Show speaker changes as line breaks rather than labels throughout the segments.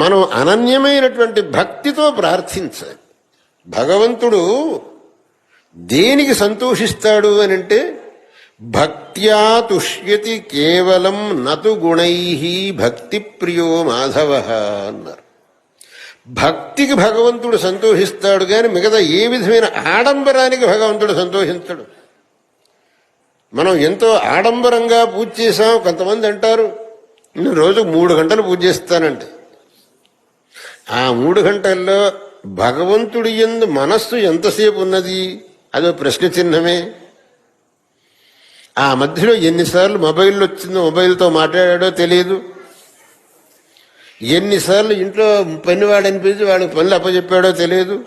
మనం అనన్యమైనటువంటి భక్తితో ప్రార్థించాలి. భగవంతుడు దేనికి సంతోషిస్తాడు అని అంటే భక్త్యా తుష్యతి కేవలం నతు గుణై భక్తి ప్రియో మాధవ అన్నారు. భక్తికి భగవంతుడు సంతోషిస్తాడు కానీ మిగతా ఏ విధమైన ఆడంబరానికి భగవంతుడు సంతోషించడు. మనం ఎంతో ఆడంబరంగా పూజ చేసాం కొంతమంది అంటారు నేను రోజు మూడు గంటలు పూజ చేస్తానంటే. ఆ మూడు గంటల్లో భగవంతుడి ఎందు మనస్సు ఎంతసేపు ఉన్నది? అదో ప్రశ్న చిహ్నమే. ఆ మధ్యలో ఎన్నిసార్లు మొబైల్ వచ్చిందో మొబైల్తో మాట్లాడాడో తెలియదు. ఎన్నిసార్లు ఇంట్లో పనివాడు అనిపించి వాడికి పనులు అప్పచెప్పాడో తెలియదు.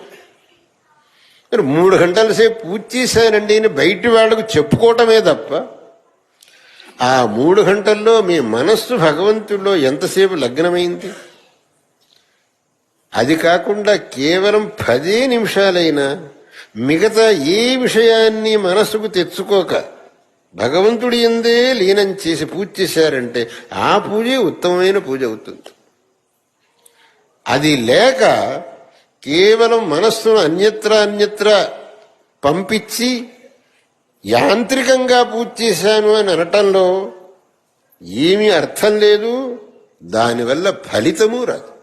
మరి మూడు గంటల సేపు పూజ చేశానండి అని బయటి వాళ్ళకు చెప్పుకోవటమే తప్ప ఆ మూడు గంటల్లో మీ మనస్సు భగవంతుల్లో ఎంతసేపు లగ్నమైంది? అది కాకుండా కేవలం పదే నిమిషాలైనా మిగతా ఏ విషయాన్ని మనసుకు తెచ్చుకోక భగవంతుడి ఎందే లీనం చేసి పూజ చేశారంటే ఆ పూజే ఉత్తమమైన పూజ అవుతుంది. అది లేక కేవలం మనస్సును అన్యత్ర అన్యత్ర పంపించి యాంత్రికంగా పూజ చేశాను అని అనటంలో ఏమీ అర్థం లేదు. దానివల్ల ఫలితము రాదు.